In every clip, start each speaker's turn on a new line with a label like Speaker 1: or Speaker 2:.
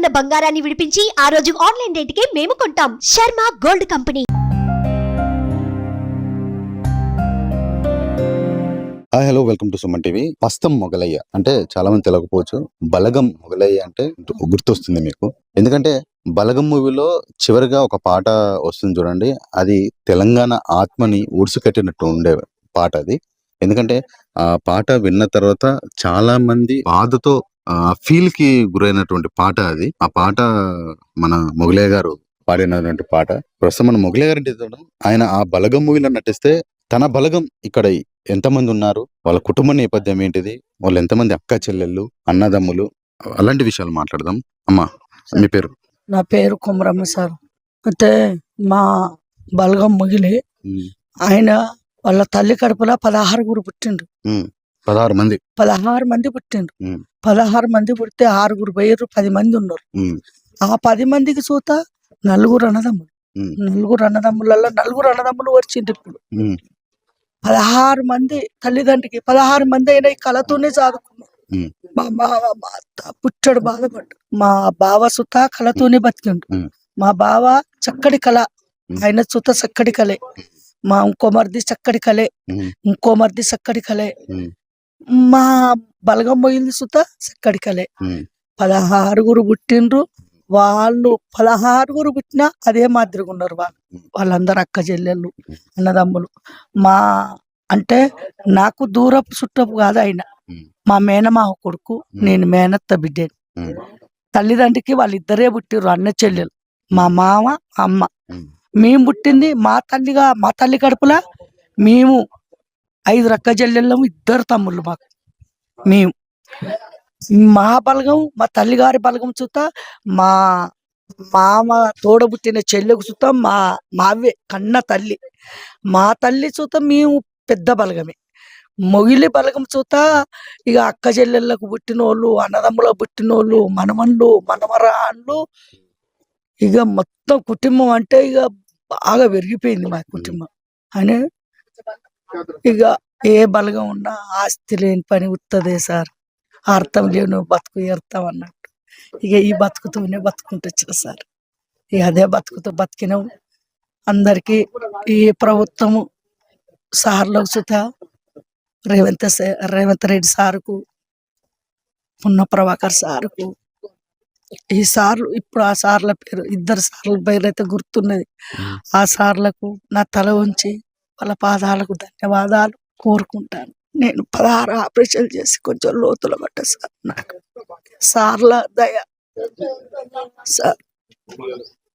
Speaker 1: ఉన్న బంగారాన్ని విడిపించి ఆ రోజు ఆన్లైన్ రేటుకే మేము కొంటాం. Sharma gold company.
Speaker 2: Hi hello welcome to Suman TV. Pastam Mogalaiah అంటే చాలా మంది తెలియకపోవచ్చు బలగం మొగలయ్య అంటే గుర్తొస్తుంది మీకు. ఎందుకంటే బలగం మూవీలో చివరిగా ఒక పాట వస్తుంది చూడండి. అది తెలంగాణ ఆత్మని ఉడుసుకట్టినట్టు ఉండే పాట అది. ఎందుకంటే ఆ పాట విన్న తర్వాత చాలా మంది బాధతో ఆ ఫీల్కి గురైనటువంటి పాట అది. ఆ పాట మన మొగలయ్య గారు పాడినటువంటి పాట. ప్రస్తుతం మన మొగలయ్య గారి ఆయన ఆ బలగం మూవీలో నటిస్తే తన బలగం ఇక్కడ ఎంతమంది ఉన్నారు? వాళ్ళ కుటుంబ నేపథ్యం ఏంటిది? వాళ్ళు ఎంతమంది అక్క చెల్లెళ్ళు అన్నదమ్ములు? అలాంటి విషయాలు మాట్లాడదాం. అమ్మా మీ పేరు?
Speaker 3: నా పేరు కుమరమ్మ సార్. అయితే మా బలగం ముగిలి ఆయన వాళ్ళ తల్లి కడుపులో పదహారుగురు పుట్టిండ్రు.
Speaker 2: పదహారు మంది.
Speaker 3: పదహారు మంది పుట్టిండ్రు.
Speaker 2: ఉమ్.
Speaker 3: పదహారు మంది పుడితే ఆరుగురు పోయారు పది మంది ఉన్నారు. ఆ పది మందికి చూత నలుగురు అన్నదమ్ములు. నలుగురు అన్నదమ్ములలో నలుగురు అన్నదమ్ములు వచ్చిండ్రు ఇప్పుడు. పదహారు మంది తల్లిదండ్రికి పదహారు మంది అయినా ఈ కళతోనే చదువుకున్నాం. మా బావ మా అత్త పుట్టడు బాధపడ్డు. మా బావ సుత కళతోనే బతికిండు. మా బావ చక్కటి కళ. ఆయన సుత చక్కటి కళే. మా ఇంకో మరిది చక్కటి కళే. ఇంకో మరిది చక్కటి కళే. మా బలగం పోయింది సుత
Speaker 2: ఉమ్,
Speaker 3: పదహారుగురు పుట్టిండ్రు. వాళ్ళు పదహారుగురు పుట్టినా అదే మాదిరిగా ఉన్నారు వాళ్ళు. వాళ్ళందరూ అక్క చెల్లెళ్ళు అన్నదమ్ములు. మా అంటే నాకు దూరపు చుట్టపు కాదు ఆయన. మా మేనమావ కొడుకు నేను మేనత్త బిడ్డని.
Speaker 2: ఉమ్,
Speaker 3: తల్లిదండ్రికి వాళ్ళిద్దరే పుట్టిర్రు అన్న చెల్లెలు. మా మామ అమ్మ. మేము పుట్టింది మా తల్లిగా మా తల్లి కడుపులా మేము ఐదు రక్క చెల్లెళ్ళము ఇద్దరు తమ్ముళ్ళు మాకు. మేము మా బలగం మా తల్లిగారి బలగం చూస్తా మా మామ తోడబుట్టిన చెల్లెకు చూస్తాం మా మావే కన్న తల్లి. మా తల్లి చూత మేము పెద్ద బలగమే. మొగిలి బలగం చూత ఇక అక్క చెల్లెళ్ళకు పుట్టినోళ్ళు అన్నదమ్ములకు పుట్టినోళ్ళు మనమన్లు మనమరాళ్ళు ఇక మొత్తం కుటుంబం అంటే ఇక బాగా పెరిగిపోయింది మా కుటుంబం. అని? ఇక ఏ బలగం ఉన్నా ఆస్తి లేని పని ఉత్తదే సార్. అర్థం లేను బతుకు ఎడతాం అన్నట్టు. ఇక ఈ బతుకుతూనే బతుకుంటూ వచ్చిన సార్. ఇక అదే బతుకుతూ బతికినాం. అందరికీ ఈ ప్రభుత్వము సార్లకు సుత రేవంత్ రేవంత్ రెడ్డి సారుకు పున్న ప్రభాకర్ సారుకు. ఈ సార్లు ఇప్పుడు ఆ సార్ల పేరు ఇద్దరు సార్ల పేరు అయితే గుర్తున్నది. ఆ సార్లకు నా తల ఉంచి వాళ్ళ పాదాలకు ధన్యవాదాలు. కోరుకుంటాను. నేను పదహారు ఆపరేషన్ చేసి కొంచెం లోతుల పడ్డ సార్. నాకు సార్ల దయ. సార్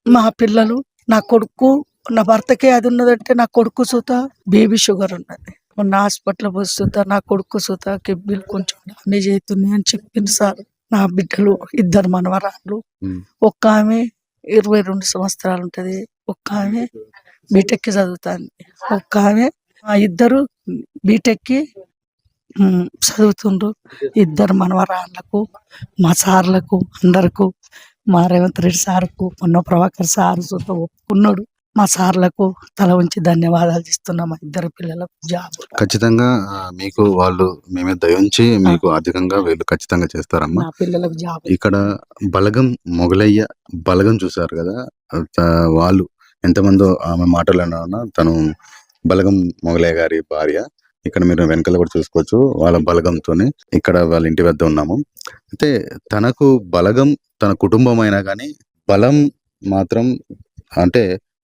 Speaker 3: మా పిల్లలు నా కొడుకు నా భర్తకే అది ఉన్నదంటే నా కొడుకు సుత బేబీ షుగర్ ఉన్నది. మొన్న హాస్పిటల్ పోస్తుందా నా కొడుకు సుత కిడ్నీలు కొంచెం డామేజ్ అవుతుంది అని చెప్పింది సార్. నా బిడ్డలు ఇద్దరు మనవరాళ్ళు.
Speaker 2: ఉమ్,
Speaker 3: ఒక్క ఆమె ఇరవై రెండు సంవత్సరాలు ఉంటది. ఒక్క ఆమె బీటెక్కి చదువుతాంది. ఒక్క ఆమె ఆ ఇద్దరు బీటెక్కి ఉమ్, చదువుతుండ్రు. ఇద్దరు మనవరాళ్ళకు మా సార్లకు అందరకు మా రేవంత్ రెడ్డి సార్కు పొన్న ప్రభాకర్ సార్ చూత ఒప్పుకున్నాడు. మా సార్లకు తల ఉంచి ధన్యవాదాలు ఇస్తున్నాం మా ఇద్దరు పిల్లలకు. జాబ్.
Speaker 2: ఖచ్చితంగా మీకు వాళ్ళు మేమే దయించి మీకు అధికంగా వీళ్ళు ఖచ్చితంగా చేస్తారమ్మా.
Speaker 3: పిల్లలకు జాబ్.
Speaker 2: ఇక్కడ బలగం మొగలయ్య బలగం చూసారు కదా? వాళ్ళు ఎంతమందో ఆమె మాటలను తను బలగం మొగలయ్య గారి భార్య. ఇక్కడ మీరు వెనకాల కూడా చూసుకోవచ్చు వాళ్ళ బలగంతోనే ఇక్కడ వాళ్ళ ఇంటి వద్ద ఉన్నాము. అయితే తనకు బలగం తన కుటుంబం అయినా కానీ బలం మాత్రం అంటే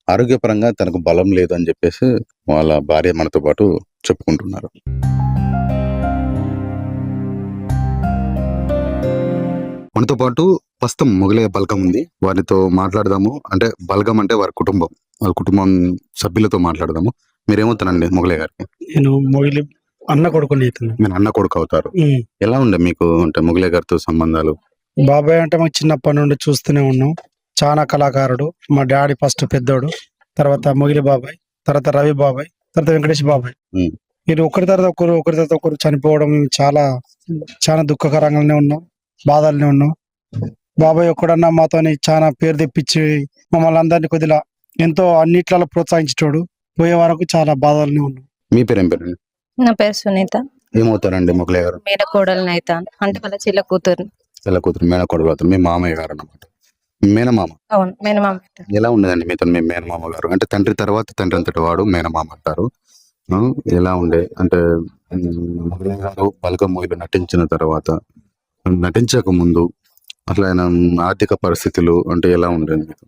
Speaker 2: ఆరోగ్యపరంగా తనకు బలం లేదు అని చెప్పేసి వాళ్ళ భార్య మనతో పాటు చెప్పుకుంటున్నారు. మనతో పాటు ప్రస్తుతం మొగలయ్య బలగం ఉంది. వారితో మాట్లాడదాము. అంటే బలగం అంటే వారి కుటుంబం. వాళ్ళ కుటుంబం సభ్యులతో మాట్లాడదాము. మీరేమవుతారండి మొగలయ్య గారికి?
Speaker 4: నేను మొగిలి అన్న కొడుకుని
Speaker 2: మీరు అన్న కొడుకు అవుతారు. ఎలా ఉండే మీకు అంటే మొగలయ్య గారితో సంబంధాలు?
Speaker 4: బాబాయ్ అంటే మాకు చిన్నప్పటి నుండి చూస్తూనే ఉన్నాం. చాలా కళాకారుడు. మా డాడీ ఫస్ట్ పెద్దోడు. తర్వాత మొగిలి బాబాయ్ తర్వాత రవి బాబాయ్ తర్వాత వెంకటేష్ బాబాయ్. వీళ్ళు ఒకరి తర్వాత ఒకరు ఒకరి తర్వాత ఒకరు చనిపోవడం చాలా చాలా దుఃఖకరంగానే ఉన్నాం. బాధల్నే ఉన్నాం. బాబాయ్ ఒక్కడన్నా మాతోని చాలా పేరు తెప్పించి మమ్మల్ని అందరినీ కొద్దిగా ఎంతో అన్నిట్లలో ప్రోత్సహించేటోడు. పోయే వరకు చాలా బాధల్నే ఉన్నాం.
Speaker 2: మీ పేరు ఏం పేరు
Speaker 5: నా పేరు సునీత.
Speaker 2: ఏమవుతారండి మొగలయ్య గారు
Speaker 5: మేడ కోడల్ని అవుతాను అంటే వాళ్ళ చెల్ల కూతురు.
Speaker 2: పిల్ల కూతురు మేన కొడుకు అవుతారు. మీ మామయ్య గారు అన్నమాట. మేనమామ.
Speaker 5: అవును మేనమామ
Speaker 2: ఎలా ఉండేదండి మీతో మీ మేనమామ గారు? అంటే తండ్రి తర్వాత తండ్రి అంతటి వాడు మేనమామ అంటారు. ఆ, ఎలా ఉండే? అంటే ఉమ్, మొగలయ్య గారు బల్గం మూవీలో నటించిన తర్వాత నటించక ముందు అట్లా ఆయన ఆర్థిక పరిస్థితులు అంటే ఎలా ఉండేది మీకు?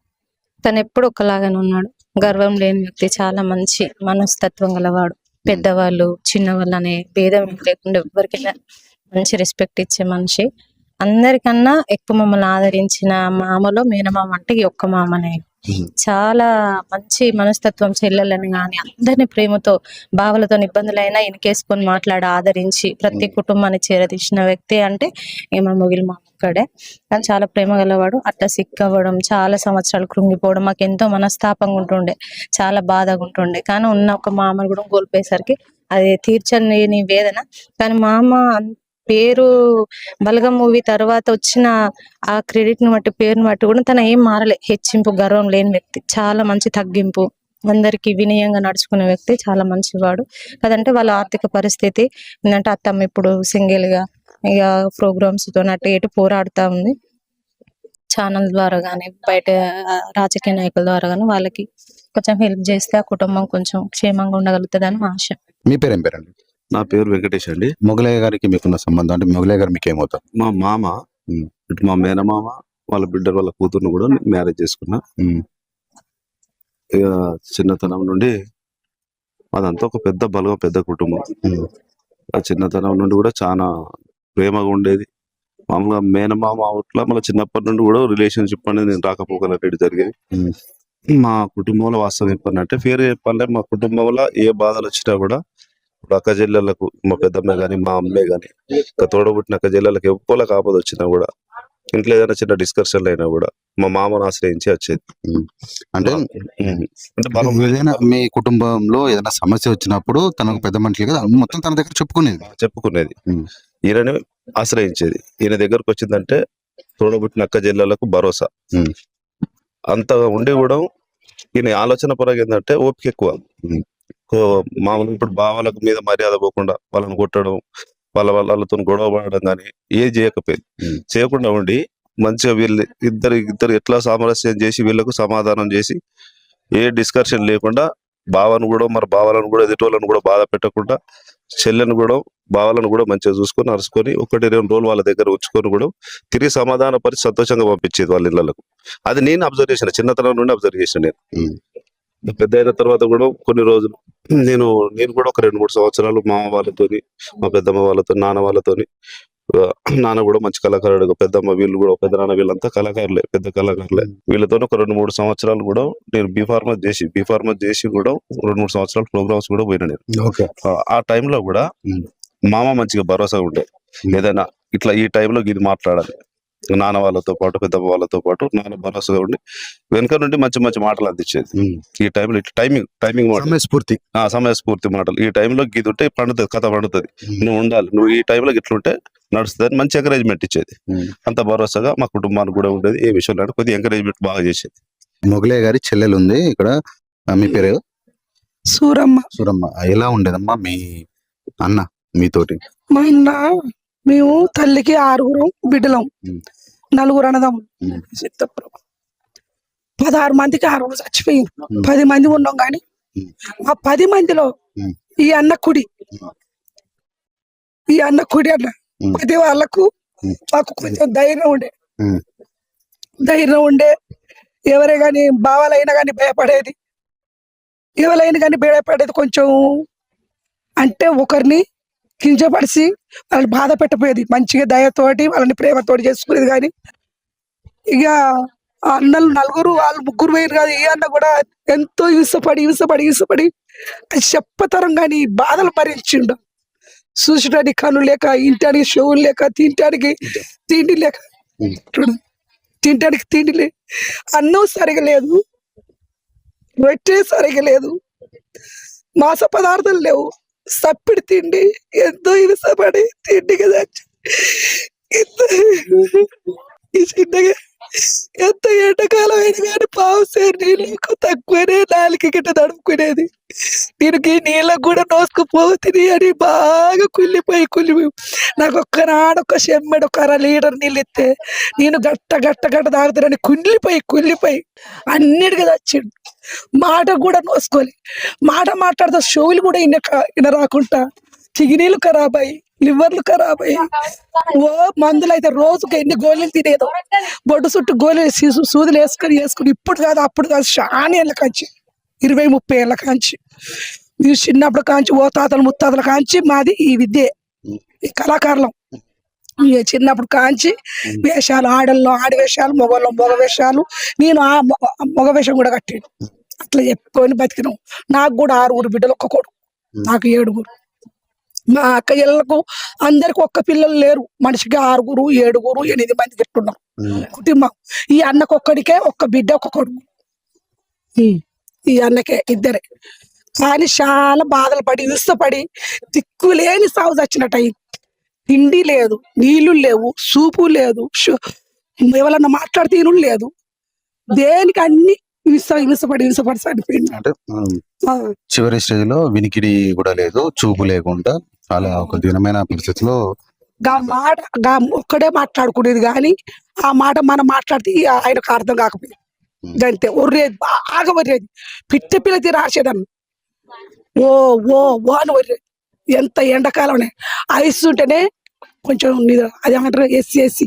Speaker 5: తను ఎప్పుడు ఒకలాగానే ఉన్నాడు. గర్వం లేని వ్యక్తి చాలా మంచి మనస్తత్వం గలవాడు. పెద్దవాళ్ళు చిన్నవాళ్ళు అనే భేదం లేకుండా ఎవరికైనా మంచి రెస్పెక్ట్ ఇచ్చే మనిషి. అందరికన్నా ఎక్కువ మమ్మల్ని ఆదరించిన మామలో మేనమామ అంటే ఈ ఒక్క మామనే. చాలా మంచి మనస్తత్వం చెల్లెలని గాని అందరిని ప్రేమతో బావలతో ఇబ్బందులైనా ఇనికేసుకొని మాట్లాడి ఆదరించి ప్రతి కుటుంబాన్ని చేరదీసిన వ్యక్తి అంటే ఈ మా ముగిలి మా ఒక్కడే. కానీ చాలా ప్రేమ గలవాడు అట్లా సిక్ అవ్వడం చాలా సంవత్సరాలు కృంగిపోవడం మాకు ఎంతో మనస్తాపంగా ఉంటుండే చాలా బాధగా ఉంటుండే. కానీ ఉన్న ఒక మామను కూడా కోల్పోయేసరికి అది తీర్చని వేదన. కానీ మామ అన్- పేరు బలగం మూవీ తర్వాత వచ్చిన ఆ క్రెడిట్ని బట్టి పేరుని బట్టి కూడా తన ఏం మారలే. హెచ్చింపు గర్వం లేని వ్యక్తి చాలా మంచి తగ్గింపు. అందరికి వినయంగా నడుచుకునే వ్యక్తి చాలా మంచివాడు. కదంటే వాళ్ళ ఆర్థిక పరిస్థితి ఏంటంటే అత్తమ్మ ఇప్పుడు సింగిల్గా ఇక ప్రోగ్రామ్స్తో అటు ఇటు పోరాడుతా ఉంది. ఛానల్ ద్వారా కానీ బయట రాజకీయ నాయకుల ద్వారా కానీ వాళ్ళకి కొంచెం హెల్ప్ చేస్తే ఆ కుటుంబం కొంచెం క్షేమంగా ఉండగలుగుతుంది అని ఆశ.
Speaker 2: మీ పేరు ఏం పేరండి?
Speaker 6: నా పేరు వెంకటేష్ అండి.
Speaker 2: మొగలయ్య గారికి మీకున్న సంబంధం అంటే మొగలయ్య గారు మీకు ఏమవుతారు
Speaker 6: మా మామ. ఇటు మా మేనమామ వాళ్ళ బిడ్డ వాళ్ళ కూతుర్ని కూడా మ్యారేజ్ చేసుకున్నా. ఇక చిన్నతనం నుండి అదంతా ఒక పెద్ద బలం పెద్ద కుటుంబం. ఆ చిన్నతనం నుండి కూడా చాలా ప్రేమగా ఉండేది. మామూలుగా మేనమామ అవుట్లా మళ్ళీ చిన్నప్పటి నుండి కూడా రిలేషన్షిప్ అనేది నేను రాకపోకలనేది జరిగేది. మా కుటుంబంలో వాస్తవం చెప్పాలంటే పేరు చెప్పాలంటే మా కుటుంబంలో ఏ బాధలు వచ్చినా కూడా ఇప్పుడు అక్క చెల్లెళ్ళకు మా పెద్దమ్మ గాని మా అమ్మే గాని ఇంకా తోడబుట్టిన అక్క చెల్లెళ్ళకి ఎవ్వరికి ఆపద వచ్చినా కూడా ఇంట్లో ఏదైనా చిన్న డిస్కషన్లు అయినా కూడా మా మామను ఆశ్రయించి వచ్చేది.
Speaker 2: అంటే ఏదైనా మీ కుటుంబంలో ఏదైనా సమస్య వచ్చినప్పుడు తనకు పెద్ద మనిషి కదా మొత్తం తన దగ్గర చెప్పుకునేది.
Speaker 6: చెప్పుకునేది. ఈయనని ఆశ్రయించేది. ఈయన దగ్గరకు వచ్చిందంటే తోడబుట్టిన అక్క చెల్లెళ్ళకు భరోసా. అంతగా ఉండి కూడా ఈయన ఆలోచన పరంగా ఏంటంటే ఓపిక ఎక్కువ. మామూలుగా ఇప్పుడు భావాలకు మీద మర్యాద పోకుండా వాళ్ళని కొట్టడం వాళ్ళ వాళ్ళతో గొడవ పడడం కానీ ఏ చేయకపోయింది. చేయకుండా ఉండి మంచిగా వీళ్ళు ఇద్దరు ఇద్దరు ఎట్లా సామరస్యం చేసి వీళ్ళకు సమాధానం చేసి ఏ డిస్కషన్ లేకుండా బావను కూడా మరి బావలను కూడా ఎదుటోళ్ళను కూడా బాధ పెట్టకుండా చెల్లెను కూడా బావలను కూడా మంచిగా చూసుకొని అరుచుకొని ఒకటి రెండు రోజులు వాళ్ళ దగ్గర ఉంచుకొని కూడా తిరిగి సమాధాన పరిచి సంతోషంగా పంపించేది వాళ్ళ ఇళ్ళకు అది నేను అబ్జర్వ్ చేసిన చిన్నతనం నుండి అబ్జర్వ్ చేసిన నేను. పెద్ద అయిన తర్వాత కూడా కొన్ని రోజులు నేను నేను కూడా ఒక రెండు మూడు సంవత్సరాలు మా వాళ్ళతోని మా పెద్దమ్మ వాళ్ళతో నాన్న వాళ్ళతోని నాన్న కూడా మంచి కళాకారుడు పెద్దమ్మ వీళ్ళు కూడా పెద్ద నాన్న వీళ్ళంతా కళాకారులే పెద్ద కళాకారులే. వీళ్ళతో ఒక రెండు మూడు సంవత్సరాలు కూడా నేను బీ ఫార్మస్ చేసి బీ ఫార్మస్ చేసి కూడా రెండు మూడు సంవత్సరాలు ప్రోగ్రామ్స్ కూడా పోయినా నేను.
Speaker 2: ఓకే.
Speaker 6: ఆ- టైంలో కూడా. మామ మంచిగా భరోసా ఉండే. ఏదైనా ఇట్లా ఈ టైంలో ఇది మాట్లాడాలి. నాన్న వాళ్ళతో పాటు పెద్దమ్మ వాళ్ళతో పాటు నాన్న భరోసాగా ఉండి వెనక నుండి మంచి మంచి మాటలు అందించేది. ఈ టైంలో ఇట్లా టైమింగ్ టైమింగ్
Speaker 2: సమయ స్ఫూర్తి
Speaker 6: ఆ సమయస్ఫూర్తి మాటలు. ఈ టైంలో ఇది ఉంటే పండుతుంది కథ పండుతుంది. నువ్వు ఉండాలి. నువ్వు ఈ టైంలో ఇట్లుంటే నడుస్తుంది అని మంచి ఎంకరేజ్మెంట్ ఇచ్చేది. అంత భరోసాగా మా కుటుంబానికి కూడా ఉండేది. ఏ విషయంలో కొద్దిగా ఎంకరేజ్మెంట్ బాగా చేసేది.
Speaker 2: మొగలయ్య గారి చెల్లెలు ఉంది ఇక్కడ. మీ పేరు
Speaker 7: సూరమ్మ.
Speaker 2: సూరమ్మ. ఎలా ఉండేదమ్మా మీ అన్న మీతోటి?
Speaker 7: మా అన్న మేము తల్లికి ఆరుగురు బిడ్డలం. నలుగురు అన్నదం
Speaker 2: ఉమ్.
Speaker 7: పదహారు మందికి ఆరుగురు చచ్చిపోయింది. పది మంది ఉన్నాం కానీ. ఆ పది మందిలో. ఈ అన్న కుడి. ఈ అన్న కుడి అన్న. పది వాళ్ళకు. మాకు కొంచెం ధైర్యం ఉండే. ధైర్యం ఉండే ఎవరే గాని బావాలైనా కానీ భయపడేది ఎవరైనా కానీ భయపడేది కొంచెం అంటే ఒకరిని కించపరిచి వాళ్ళని బాధ పెట్టపోయేది మంచిగా దయతోటి వాళ్ళని ప్రేమతోటి చేసుకునేది కానీ ఇక ఆ అన్నలు నలుగురు వాళ్ళు ముగ్గురు పోయారు కాదు ఈ అన్న కూడా ఎంతో హింసపడి హింసపడి హింసపడి అది చెప్పతరం కానీ బాధలు భరించిండు. చూసడానికి కను లేక ఇంటానికి చెవులు లేక తింటానికి తిండి లేక.
Speaker 2: ఉమ్.
Speaker 7: తిండి లేదు అన్నం సరిగా లేదు రొట్టె సరిగా లేదు మాస పదార్థాలు లేవు. సప్పిడి తిండి ఎంతో ఇవిసపడి తిండి కదా ఈ చిన్నగా ఎంత ఎండాకాలం అయినా కానీ పావు సేరు నీళ్ళకు తక్కువనే నాలుగు గిట్ట తడుపుకునేది దీనికి నీళ్ళకు కూడా నోసుకుపోతుంది అని బాగా కుళ్ళిపోయి కుళ్ళిపోయి నాకు ఒక్కనాడు ఒక ఒక అర లీటర్ నీళ్ళు ఇస్తే నేను గట్ట గట్ట గట్ట తాగుతానని కుళ్ళిపోయి కుళ్ళిపోయి అన్నిటికీ తెచ్చిండు మాట కూడా నోసుకోలే. మాట మాట్లాడితే షోలు కూడా ఇన్న ఇన రాకుండా చిగినీళ్ళు ఖరాబ్ అయ్యి లివర్లు ఖరాబ్ అయ్యి ఓ మందులు అయితే రోజుకి ఎన్ని గోళీలు తినేదో. బొడ్డు చుట్టూ గోళీలు సూదులు వేసుకొని వేసుకుని ఇప్పుడు కాదు అప్పుడు కాదు చాలా ఏళ్ళ కాంచి. ఇరవై ముప్పై ఏళ్ళ కాంచి. మీరు చిన్నప్పుడు కాంచి ఓ తాతలు ముత్తాతల కాంచి మాది ఈ విద్యే. ఈ కళాకారులం. చిన్నప్పుడు కాంచి వేషాలు ఆడల్లో ఆడి వేషాలు మగవాళ్ళం మగ వేషాలు. నేను ఆ మొగ- మగ వేషం కూడా కట్టాను అట్లా చెప్పుకొని బతికినాం. నాకు కూడా ఆరుగురు బిడ్డలు ఒక్క కొడుకు. నాకు ఏడుగురు. మా అక్క ఇళ్ళకు అందరికి ఒక్క పిల్లలు లేరు. మనిషికి ఆరుగురు ఏడుగురు ఎనిమిది మంది తిట్టున్నారు కుటుంబం. ఈ అన్నకు ఒక్కడికే ఒక్క బిడ్డ ఒక్క కొడుకు. ఉమ్. ఈ అన్నకే ఇద్దరే. కానీ చాలా బాధలు పడి ఇష్టపడి దిక్కు లేని సాగు చచ్చినట్టు అయింది. తిండి లేదు నీళ్ళు లేవు సూపు లేదు షు- ఎవరన్నా మాట్లాడితే లేదు. దేనికి అన్ని
Speaker 2: చివరి స్టేజ్లో వినికిడి కూడా లేదు చూపు లేకుండా చాలా ఒక దీనమైన పరిస్థితిలో
Speaker 7: గా మాట గా ఒక్కడే మాట్లాడుకునేది కానీ ఆ మాట మనం మాట్లాడితే ఆయనకు అర్థం కాకపోయింది. గంతే ఒర్రేది బాగా ఒర్రేది. పిట్ట పిల్ల తీరు రాసేదాన్ని. ఓ ఓ ఓ అని ఒర్రేది. ఎంత ఎండాకాలం ఐస్ ఉంటేనే కొంచెం నిద్ర అది ఏమంటారు? SC SC.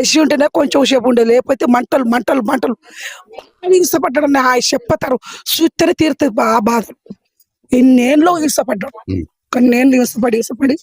Speaker 7: ఎస్సీ ఉంటేనే కొంచెం సేపు ఉండేది. లేకపోతే మంటలు మంటలు మంటలు. ఇష్టపడ్డాడు ఆ చెప్పతారు. చూస్తేనే తీరుతుంది ఆ బాధ. ఎన్నేళ్ళు ఇష్టపడ్డాడు.
Speaker 2: కానీ
Speaker 7: నేను ఇష్టపడి ఇష్టపడి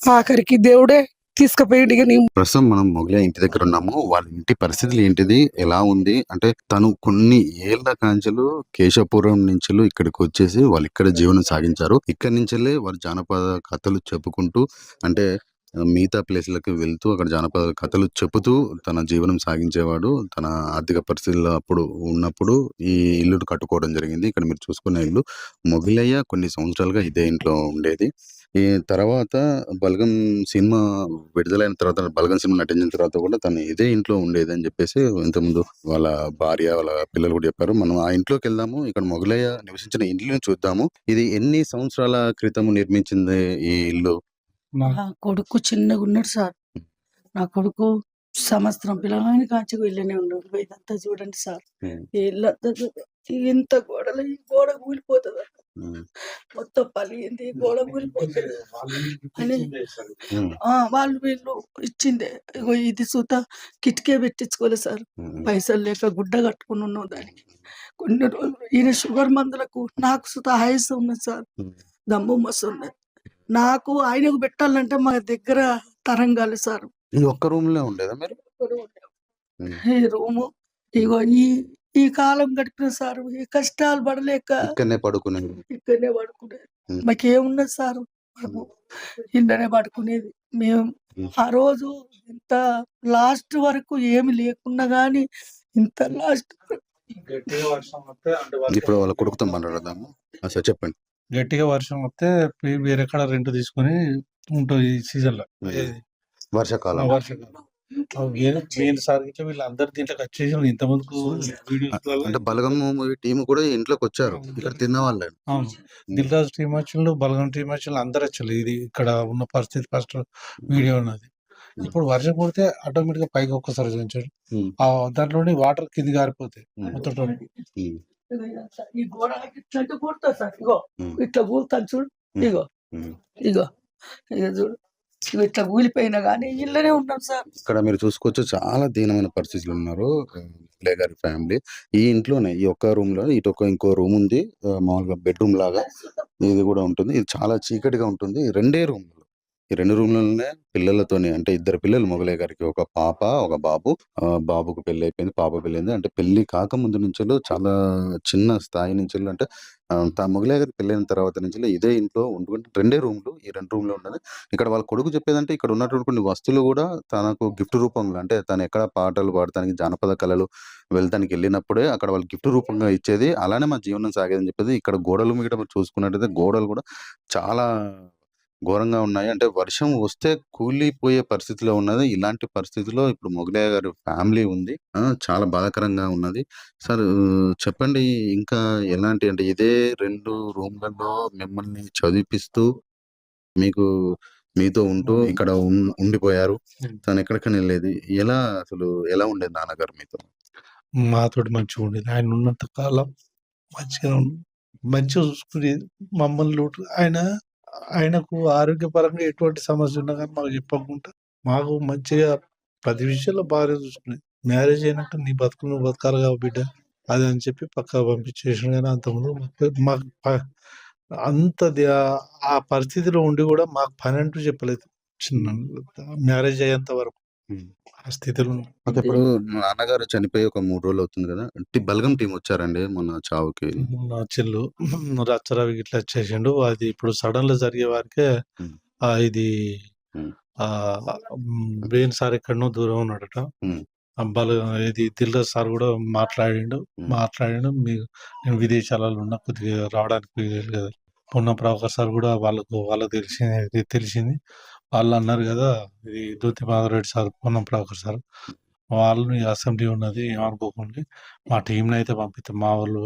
Speaker 7: ఆఖరికి దేవుడే తీసుకుపోయి నేను
Speaker 2: ప్రస్తుతం మనం మొగలే ఇంటి దగ్గర ఉన్నాము. వాళ్ళ ఇంటి పరిస్థితులు ఏంటిది? ఎలా ఉంది? అంటే తను కొన్ని ఏళ్ళ కాంచెలు కేశవపురం నుంచి ఇక్కడికి వచ్చేసి వాళ్ళు ఇక్కడ జీవనం సాగించారు. ఇక్కడి నుంచెల్లే వారు జానపద కథలు చెప్పుకుంటూ అంటే మిగతా ప్లేస్లకు వెళ్తూ అక్కడ జానపద కథలు చెబుతూ తన జీవనం సాగించేవాడు. తన ఆర్థిక పరిస్థితుల్లో అప్పుడు ఉన్నప్పుడు ఈ ఇల్లు కట్టుకోవడం జరిగింది. ఇక్కడ మీరు చూసుకున్న ఇల్లు మొగిలయ్య కొన్ని సంవత్సరాలుగా ఇదే ఇంట్లో ఉండేది. ఈ తర్వాత బలగం సినిమా విడుదలైన తర్వాత బలగం సినిమా నటించిన తర్వాత కూడా తను ఇదే ఇంట్లో ఉండేది అని చెప్పేసి ఇంతకుముందు వాళ్ళ భార్య వాళ్ళ పిల్లలు కూడా చెప్పారు. మనం ఆ ఇంట్లోకి వెళ్దాము ఇక్కడ మొగలయ్య నివసించిన ఇల్లుని చూద్దాము. ఇది ఎన్ని సంవత్సరాల క్రితం నిర్మించింది ఈ ఇల్లు?
Speaker 8: నా
Speaker 7: కొడుకు చిన్నగా ఉన్నాడు సార్. నా కొడుకు సంవత్సరం పిల్లలని కాంచి వెళ్ళనే ఉన్నాడు ఇదంతా చూడండి సార్. ఇల్లంతా ఇంత గోడలు ఈ గోడ కూలిపోతుంది మొత్తం పలిగింది గోడ కూలిపోతుంది అని వాళ్ళు వీళ్ళు ఇచ్చిందే. ఇది సుత కిటికీ పెట్టించుకోలేదు సార్. పైసలు లేక గుడ్డ కట్టుకుని ఉన్నాం దానికి. కొన్ని రోజులు ఈయన షుగర్ మందులకు నాకు సుత హైస్ ఉన్నది సార్. దమ్ము మస్తు ఉన్నది. నాకు ఆయనకు పెట్టాలంటే మా దగ్గర తరం కాలేదు సార్.
Speaker 2: ఈ ఒక్క రూమ్లో ఉండేదా మీరు.
Speaker 7: ఈ రూము ఇగో ఈ ఈ కాలం గడిపిన సార్ ఈ కష్టాలు పడలేక
Speaker 2: ఇక్కడనే పడుకునేది.
Speaker 7: ఇక్కడనే పడుకునేది. మాకేమున్నది సార్? ఇండనే పడుకునేది. మేము. ఆ రోజు ఇంత లాస్ట్ వరకు ఏమి లేకున్నా గానీ ఇంత లాస్ట్
Speaker 2: ఇప్పుడు వాళ్ళ కొడుకుతో మాట్లాడదాము. చెప్పండి.
Speaker 8: గట్టిగా వర్షం వస్తే వేరే కాడ రెంట్ తీసుకొని ఉంటుంది ఈ సీజన్లో.
Speaker 2: ఉమ్.
Speaker 8: ఏది? ఆ
Speaker 2: వర్షాకాలం.
Speaker 8: వర్షాకాలం మెయిన్ సార్ ఇట్లా వీళ్ళందరూ దీంట్లోకి వచ్చేసి ఇంత ముందుకు వీడియోస్
Speaker 2: అంటే బలగం మూవీ టీం కూడా ఇంట్లోకి వచ్చారు. ఇక్కడ తిన్న వాళ్ళే
Speaker 8: అవును. దిల్ రాజు టీమ్ వచ్చిండు బలగం టీమ్ వచ్చిండు అందరు వచ్చారు. ఇది ఇక్కడ ఉన్న పరిస్థితి ఫస్ట్ వీడియో ఉన్నది. ఇప్పుడు వర్షం పడితే ఆటోమేటిక్గా పైకి ఒక్కసారి చూపించాడు దాంట్లోని వాటర్ కింది గారిపోతాయి. మొత్తం.
Speaker 7: ఈ గోడ ఇట్లా అంటే కూడుతా సార్. ఇగో. ఇట్లా కూలుతాను చూడు. ఇగో. ఇగో. ఇగో చూడు. ఇట్లా కూలిపోయినా కానీ ఇళ్ళనే ఉన్నాం సార్.
Speaker 2: ఇక్కడ మీరు చూసుకోవచ్చు చాలా దీనమైన పరిస్థితులు ఉన్నారు లే గారి ఫ్యామిలీ. ఈ ఇంట్లోనే ఈ ఒక్క రూమ్లో ఇటు ఒక ఇంకో రూమ్ ఉంది మామూలుగా బెడ్రూమ్ లాగా. ఇది కూడా ఉంటుంది. ఇది చాలా చీకటిగా ఉంటుంది. రెండే రూమ్లు. ఈ రెండు రూమ్లలోనే పిల్లలతోనే అంటే ఇద్దరు పిల్లలు మొగలయ్య గారికి ఒక పాప ఒక బాబు. ఆ, బాబుకు పెళ్ళి అయిపోయింది పాప పెళ్ళింది. అంటే పెళ్ళి కాక ముందు నుంచి చాలా చిన్న స్థాయి నుంచి అంటే తా మొగలయ్య గారికి పెళ్ళైన తర్వాత నుంచి ఇదే ఇంట్లో ఉండుకుంటే రెండే రూమ్లు ఈ రెండు రూమ్లో ఉండదు. ఇక్కడ వాళ్ళ కొడుకు చెప్పేదంటే ఇక్కడ ఉన్నటువంటి కొన్ని వస్తువులు కూడా తనకు గిఫ్ట్ రూపంలో అంటే తను ఎక్కడ పాటలు పాడటానికి జానపద కళలు వెళ్తానికి వెళ్ళినప్పుడే అక్కడ వాళ్ళు గిఫ్ట్ రూపంగా ఇచ్చేది. అలానే మా జీవనం సాగేదని చెప్పేది. ఇక్కడ గోడలు మీద చూసుకున్నట్టయితే గోడలు కూడా చాలా ఘోరంగా ఉన్నాయి. అంటే వర్షం వస్తే కూలిపోయే పరిస్థితిలో ఉన్నది. ఇలాంటి పరిస్థితిలో ఇప్పుడు మొగలయ్య గారి ఫ్యామిలీ ఉంది. చాలా బాధాకరంగా ఉన్నది. సార్ చెప్పండి ఇంకా ఎలాంటి అంటే ఇదే 2 రూమ్‌లలో మిమ్మల్ని చదివిపిస్తూ మీకు మీతో ఉంటూ ఇక్కడ ఉండిపోయారు. తను ఎక్కడికని ఎళ్ళేది. ఎలా అసలు ఎలా ఉండేది నాన్నగారు మీతో?
Speaker 8: మాతోటి మంచిగుండేది. ఆయన ఉన్నంత కాలం మంచిగా మంచిగా చూసుకునేది. మమ్మల్ని లోటు ఆయన ఆయనకు ఆరోగ్యపరంగా ఎటువంటి సమస్య ఉన్నా కానీ మాకు చెప్పకుండా, మాకు మంచిగా ప్రతి విషయంలో బాగా చూసుకునేది. మ్యారేజ్ అయినాక నీ బతుకు నువ్వు బతకాలిగా బిడ్డ అది అని చెప్పి పక్కా పంపించేసిన కానీ అంతకుముందు మాకు అంత ఆ పరిస్థితిలో ఉండి కూడా మాకు పని అంటూ చెప్పలేదు. చిన్న మ్యారేజ్ అయ్యేంత వరకు.
Speaker 2: హ్మ్.
Speaker 8: ఆ స్థితిలో
Speaker 2: ఇప్పుడు నాన్నగారు చనిపోయి ఒక 3 రోజులు అవుతుంది! టి బలగం టీమ్ వచ్చారండి మొన్న చావుకి?
Speaker 8: మొన్న చిల్లు రచ్చరవి గిట్లా వచ్చేసిండు. అది ఇప్పుడు సడన్‌గా జరిగే వరకే
Speaker 2: హ్మ్.
Speaker 8: ఆహ్, ఇది
Speaker 2: హ్మ్.
Speaker 8: ఆహ్, హ్మ్. వేణు సార్ ఎక్కడనో దూరం ఉన్నాడట.
Speaker 2: హ్మ్.
Speaker 8: ఆ బల ఇది దిల్‌రాజు సార్ గూడా మాట్లాడిండు.
Speaker 2: హ్మ్.
Speaker 8: మాట్లాడిండు. మీ నేను విదేశాలలో ఉన్నా కొద్దిగా రావడానికి వీలు కాదు. పొన్నం ప్రభాకర్ సార్ గూడా వాళ్ళకు వాళ్ళకి తెలిసి తెలిసింది. వాళ్ళు అన్నారు గదా! ఇది దూతి మాధవరెడ్డి సార్, పొన్నం ప్రభాకర్ సార్ వాళ్ళు అసెంబ్లీ ఉన్నది ఏమనుకోకండి. మా టీమ్‌నయితే పంపిత్తం. మా వోళ్ళు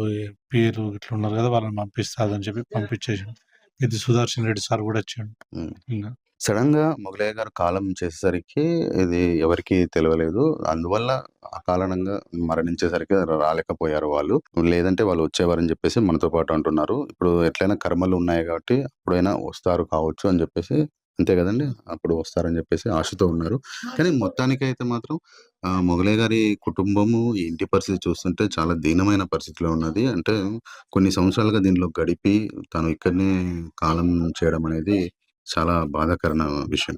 Speaker 8: పీఏలు ఇట్లా ఉన్నారు గదా! వాళ్ళని పంపిస్తా అని చెప్పి పంపించేసిండు. ఇది సుదర్శన్ రెడ్డి సార్ గూడా వచ్చిండు.
Speaker 2: హ్మ్.
Speaker 8: ఇంగ.
Speaker 2: సడెన్‌గా మొగలయ్య గారు కాలం చేసేసరికి ఇది ఎవరికీ తెలవలేదు. అందువల్ల అకారణంగా మరణించేసరికి రాలేకపోయారు వాళ్ళు. లేదంటే వాళ్ళు వచ్చేవారని చెప్పేసి మనతో పాటు అంటున్నారు. ఇప్పుడు ఎట్లైనా కర్మలు ఉన్నాయి కాబట్టి అప్పుడైనా వస్తారు కావచ్చు అని చెప్పేసి అంతే కదండి అప్పుడు వస్తారని చెప్పేసి ఆశతో ఉన్నారు. కానీ మొత్తానికైతే మాత్రం మొగలే గారి కుటుంబము ఇంటి పరిస్థితి చూస్తుంటే చాలా దీనమైన పరిస్థితిలో ఉన్నది. అంటే కొన్ని సంవత్సరాలుగా దీనిలో గడిపి తను ఇక్కడనే కాలం చేయడం అనేది చాలా బాధాకరమైన విషయం.